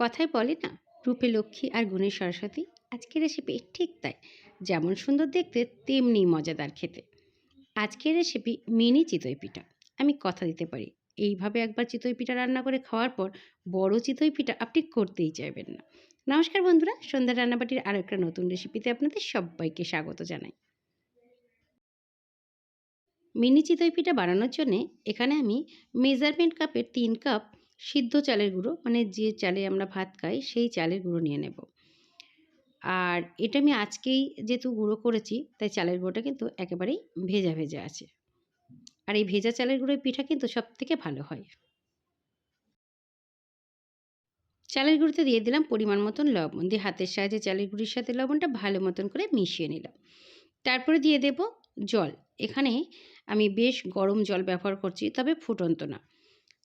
কথায় বলে না, রূপে লক্ষ্মী আর গুণে সরস্বতী আজকের রেসিপি ঠিক তাই, যেমন সুন্দর দেখতে তেমনি মজাদার খেতে। আজকের রেসিপি মিনি চিতই পিঠা, আমি কথা দিতে পারি। এইভাবে একবার চিতই পিঠা রান্না করে খাওয়ার পর বড় চিতই পিঠা আপনি করতেই চাইবেন না। নমস্কার বন্ধুরা, সন্ধ্যা রান্নাবাটির আরও একটা নতুন রেসিপিতে আপনাদের সবাইকে স্বাগত জানাই। মিনি চিতই পিঠা বানানোর জন্যে এখানে আমি মেজারমেন্ট কাপের তিন কাপ সিদ্ধ চালের গুঁড়ো মানে যে চালে আমরা ভাত খাই সেই চালের গুঁড়ো নিয়ে নেব। আর এটা আমি আজকেই যেহেতু গুঁড়ো করেছি, তাই চালের গুঁড়োটা কিন্তু একেবারেই ভেজা ভেজা আছে। আর এই ভেজা চালের গুঁড়োর পিঠা কিন্তু সব থেকে ভালো হয়। চালের গুঁড়োতে দিয়ে দিলাম পরিমাণ মতন লবণ, দিয়ে হাতের সাহায্যে চালের গুঁড়ির সাথে লবণটা ভালো মতন করে মিশিয়ে নিলাম। তারপরে দিয়ে দেব জল। এখানে আমি বেশ গরম জল ব্যবহার করছি, তবে ফুটন্ত না।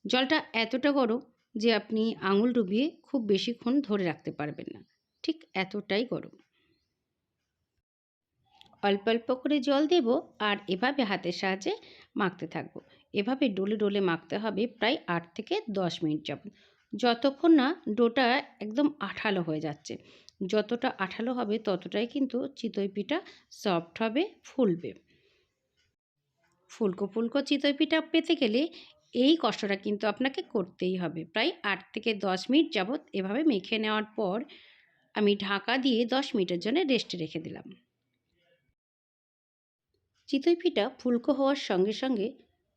জলটা এতটা গরম যে আপনি আঙুল ডুবিয়ে খুব বেশিক্ষণ ধরে রাখতে পারবেন না। ঠিক এতটাই গরম। অল্প অল্প করে জল দেব আর এভাবে হাতের সাহায্যে মাখতে থাকব। এভাবে ডোলে ডোলে মাখতে হবে প্রায় আট থেকে দশ মিনিট যাবত যতক্ষণ না ডোটা একদম আঠালো হয়ে যাচ্ছে। যতটা আঠালো হবে ততটাই কিন্তু চিতই পিঠা সফট হবে, ফুলবে। ফুলকো ফুলকো চিতই পিঠা পেতে গেলে এই কষ্টটা কিন্তু আপনাকে করতেই হবে। প্রায় আট থেকে দশ মিনিট যাবৎ এভাবে মেখে নেওয়ার পর আমি ঢাকা দিয়ে দশ মিনিটের জন্য রেস্টে রেখে দিলাম। চিতই পিঠা ফুলকো হওয়ার সঙ্গে সঙ্গে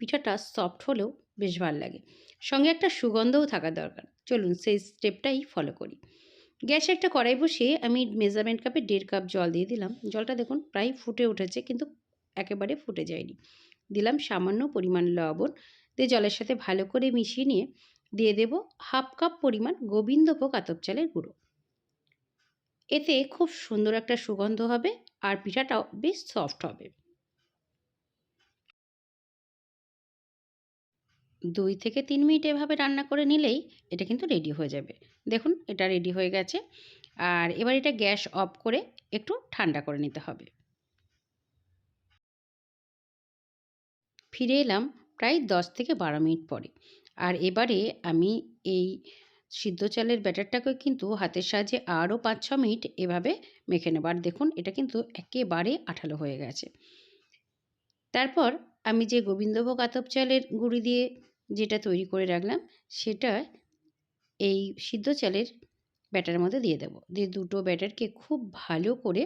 পিঠাটা সফট হলেও বেশ ভালো লাগে। সঙ্গে একটা সুগন্ধও থাকা দরকার। চলুন সেই স্টেপটাই ফলো করি। গ্যাসে একটা কড়াই বসিয়ে আমি মেজারমেন্ট কাপে দেড় কাপ জল দিয়ে দিলাম। জলটা দেখুন প্রায় ফুটে উঠেছে কিন্তু একেবারে ফুটে যায়নি। দিলাম সামান্য পরিমাণ লবণ দিয়ে জলের সাথে ভালো করে মিশিয়ে নিয়ে দিয়ে দেব হাফ কাপ পরিমাণ গোবিন্দভোগ আতপ চালের গুঁড়ো। এতে খুব সুন্দর একটা সুগন্ধ হবে আর পিঠাটাও বেশ সফট হবে। দুই থেকে তিন মিনিট এভাবে রান্না করে নিলেই এটা কিন্তু রেডি হয়ে যাবে। দেখুন, এটা রেডি হয়ে গেছে। আর এবার এটা গ্যাস অফ করে একটু ঠান্ডা করে নিতে হবে। ফিরে এলাম প্রায় দশ থেকে বারো মিনিট পরে। আর এবারে আমি এই সিদ্ধ চালের ব্যাটারটাকে কিন্তু হাতের সাহায্যে আরও পাঁচ ছ মিনিট এভাবে মেখে নেব। আর দেখুন, এটা কিন্তু একেবারে আঠালো হয়ে গেছে। তারপর আমি যে গোবিন্দভোগ আতপ চালের গুঁড়ি দিয়ে যেটা তৈরি করে রাখলাম, সেটা এই সিদ্ধ চালের ব্যাটারের মধ্যে দিয়ে দেবো। দিয়ে দুটো ব্যাটারকে খুব ভালো করে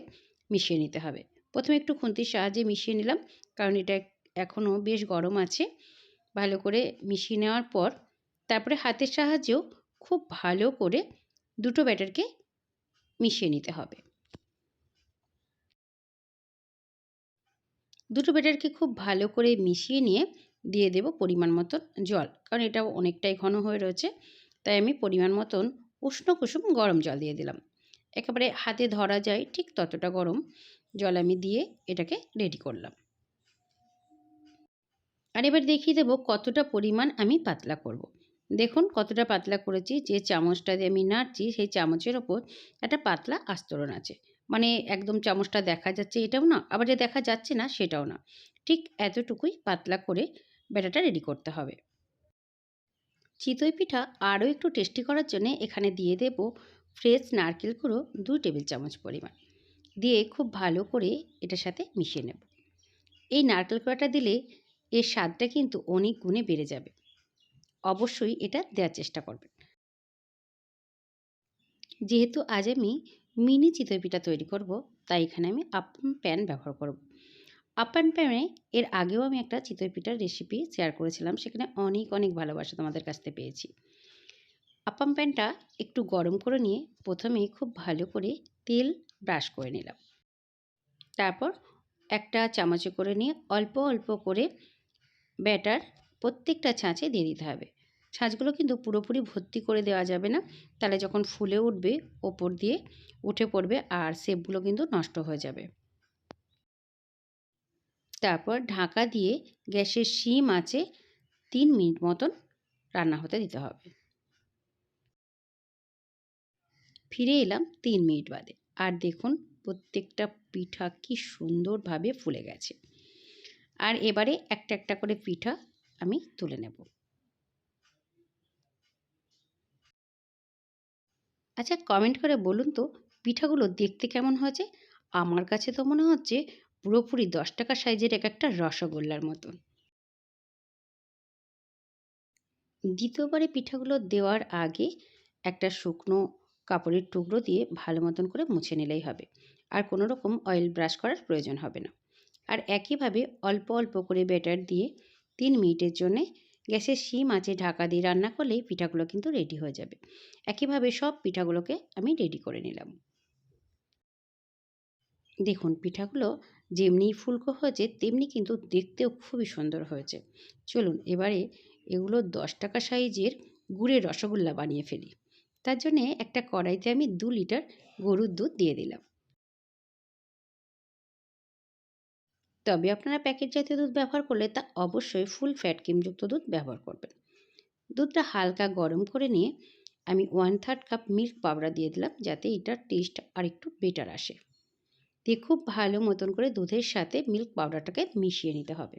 মিশিয়ে নিতে হবে। প্রথমে একটু খুন্তির সাহায্যে মিশিয়ে নিলাম, কারণ এটা এখনও বেশ গরম আছে। ভালো করে মিশিয়ে নেওয়ার পর তারপরে হাতের সাহায্যেও খুব ভালো করে দুটো ব্যাটারকে মিশিয়ে নিতে হবে। দুটো ব্যাটারকে খুব ভালো করে মিশিয়ে নিয়ে দিয়ে দেব পরিমাণ মতন জল, কারণ এটা অনেকটাই ঘন হয়ে রয়েছে। তাই আমি পরিমাণ মতন উষ্ণ কুসুম গরম জল দিয়ে দিলাম। একেবারে হাতে ধরা যায় ঠিক ততটা গরম জল আমি দিয়ে এটাকে রেডি করলাম। আর এবার দেখিয়ে দেবো কতটা পরিমাণ আমি পাতলা করব। দেখুন কতটা পাতলা করেছি, যে চামচটা দিয়ে আমি নাড়ছি সেই চামচের ওপর একটা পাতলা আস্তরণ আছে। মানে একদম চামচটা দেখা যাচ্ছে এটাও না, আবার যে দেখা যাচ্ছে না সেটাও না। ঠিক এতটুকুই পাতলা করে ব্যাটাটা রেডি করতে হবে। চিতই পিঠা আরও একটু টেস্টি করার জন্য এখানে দিয়ে দেব ফ্রেশ নারকেল গুঁড়ো দুই টেবিল চামচ পরিমাণ। দিয়ে খুব ভালো করে এটার সাথে মিশিয়ে নেব। এই নারকেল কুড়াটা দিলে এর স্বাদটা কিন্তু অনেক গুণে বেড়ে যাবে। অবশ্যই এটা দেওয়ার চেষ্টা করবেন। যেহেতু আজ আমি মিনি চিতই পিঠা তৈরি করব, তাই এখানে আমি আপন প্যান ব্যবহার করব। আপান প্যানে এর আগেও আমি একটা চিতই পিঠার রেসিপি শেয়ার করেছিলাম, সেখানে অনেক অনেক ভালোবাসা তোমাদের কাছ থেকে পেয়েছি। আপাম প্যানটা একটু গরম করে নিয়ে প্রথমে খুব ভালো করে তেল ব্রাশ করে নিলাম। তারপর একটা চামচে করে নিয়ে অল্প অল্প করে ব্যাটার প্রত্যেকটা ছাঁচে দিয়ে দিতে হবে। ছাঁচগুলো কিন্তু পুরোপুরি ভর্তি করে দেওয়া যাবে না। তাহলে যখন ফুলে উঠবে, ওপর দিয়ে উঠে পড়বে আর সেপগুলো কিন্তু নষ্ট হয়ে যাবে। তারপর ঢাকা দিয়ে গ্যাসের শিম আছে তিন মিনিট মতন রান্না হতে দিতে হবে। ফিরে এলাম তিন মিনিট বাদে। আর দেখুন, প্রত্যেকটা পিঠা কি সুন্দরভাবে ফুলে গেছে। আর এবারে একটা একটা করে পিঠা আমি তুলে নেব। আচ্ছা কমেন্ট করে বলুন তো, পিঠাগুলো দেখতে কেমন হয়েছে? আমার কাছে তো মনে হচ্ছে পুরোপুরি দশ টাকা সাইজের এক একটা রসগোল্লার মতন দ্বিতীয়বারে পিঠাগুলো দেওয়ার আগে একটা শুকনো কাপড়ের টুকরো দিয়ে ভালো মতন করে মুছে নিলেই হবে। আর কোনো রকম অয়েল ব্রাশ করার প্রয়োজন হবে না। আর একইভাবে অল্প অল্প করে ব্যাটার দিয়ে তিন মিনিটের জন্যে গ্যাসের শিম আছে ঢাকা দিয়ে রান্না করলেই পিঠাগুলো কিন্তু রেডি হয়ে যাবে। একইভাবে সব পিঠাগুলোকে আমি রেডি করে নিলাম। দেখুন, পিঠাগুলো যেমনি ফুলকো হয়েছে, তেমনি কিন্তু দেখতেও খুবই সুন্দর হয়েছে। চলুন, এবারে এগুলো দশ টাকা সাইজের গুড়ের রসগোল্লা বানিয়ে ফেলি। তার জন্যে একটা কড়াইতে আমি দু লিটার গরুর দুধ দিয়ে দিলাম। তবে আপনারা প্যাকেট জাতীয় দুধ ব্যবহার করলে তা অবশ্যই ফুল ফ্যাট ক্রিমযুক্ত দুধ ব্যবহার করবেন। দুধটা হালকা গরম করে নিয়ে আমি one third cup milk powder দিয়ে দিলাম যাতে এটার টেস্ট আর একটু বেটার আসে। দিয়ে খুব ভালো মতন করে দুধের সাথে মিল্ক পাউডারটাকে মিশিয়ে নিতে হবে।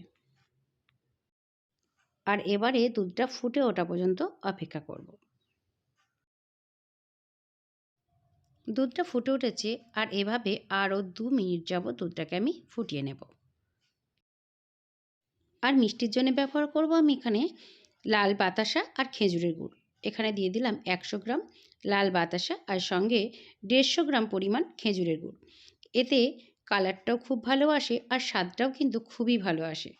আর এবারে দুধটা ফুটে ওঠা পর্যন্ত অপেক্ষা করব। দুধটা ফুটে উঠেছে আর এভাবে আরও দু মিনিট যাব দুধটাকে আমি ফুটিয়ে নেব। আর মিষ্টির জন্য ব্যবহার করব আমি এখানে লাল বাতাসা আর খেজুরের গুড়। এখানে দিয়ে দিলাম একশো গ্রাম লাল বাতাসা আর সঙ্গে দেড়শো গ্রাম পরিমাণ খেজুরের গুড়। এতে কালারটাও খুব ভালো আসে আর স্বাদটাও কিন্তু খুবই ভালো আসে।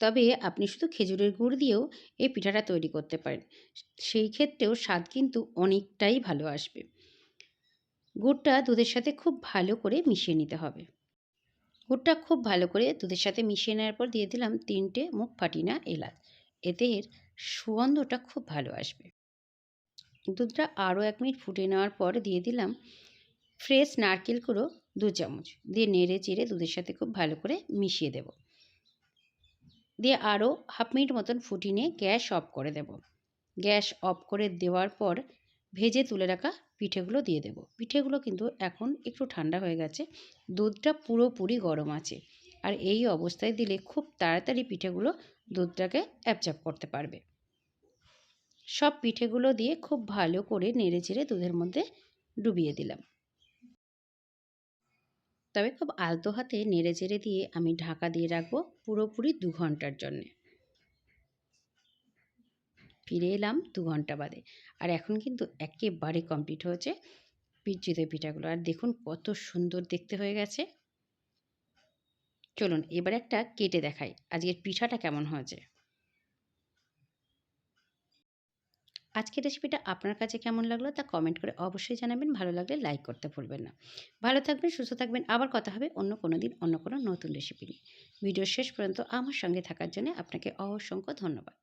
তবে আপনি শুধু খেজুরের গুড় দিয়েও এই পিঠাটা তৈরি করতে পারেন। সেই ক্ষেত্রেও স্বাদ কিন্তু অনেকটাই ভালো আসবে। গুড়টা দুধের সাথে খুব ভালো করে মিশিয়ে নিতে হবে। গুড়টা খুব ভালো করে দুধের সাথে মিশিয়ে নেওয়ার পর দিয়ে দিলাম তিনটে মুখ ফাটিনা এলাচ। এতে এর সুগন্ধটা খুব ভালো আসবে। দুধটা আরও এক মিনিট ফুটে নেওয়ার পর দিয়ে দিলাম ফ্রেশ নারকেল কুড়ো দু চামচ। দিয়ে নেড়ে চেড়ে দুধের সাথে খুব ভালো করে মিশিয়ে দেব। দিয়ে আরও হাফ মিনিট মতন ফুটিয়ে গ্যাস অফ করে দেব। গ্যাস অফ করে দেওয়ার পর ভেজে তুলে রাখা পিঠেগুলো দিয়ে দেব। পিঠেগুলো কিন্তু এখন একটু ঠান্ডা হয়ে গেছে। দুধটা পুরোপুরি গরম আছে। আর এই অবস্থায় দিলে খুব তাড়াতাড়ি পিঠেগুলো দুধটাকে অ্যাবজর্ব করতে পারবে। সব পিঠেগুলো দিয়ে খুব ভালো করে নেড়ে চেড়ে দুধের মধ্যে ডুবিয়ে দিলাম। তবে খুব আলতো হাতে নেড়ে চেড়ে দিয়ে আমি ঢাকা দিয়ে রাখব পুরোপুরি দু ঘণ্টার জন্যে। ফিরে এলাম দু ঘণ্টা বাদে। আর এখন কিন্তু একেবারে কমপ্লিট হয়েছে চিতই পিঠাগুলো। আর দেখুন কত সুন্দর দেখতে হয়ে গেছে। চলুন এবার একটা কেটে দেখাই আজকের পিঠাটা কেমন হয়েছে। আজকের রেসিপিটা আপনার কাছে কেমন লাগল তা কমেন্ট করে অবশ্যই জানাবেন। ভালো লাগলে লাইক করতে ভুলবেন না। ভালো থাকবেন, সুস্থ থাকবেন। আবার কথা হবে অন্য কোনো দিন অন্য কোনো নতুন রেসিপি নিয়ে। ভিডিও শেষ পর্যন্ত আমার সঙ্গে থাকার জন্য আপনাকে অসংখ্য ধন্যবাদ।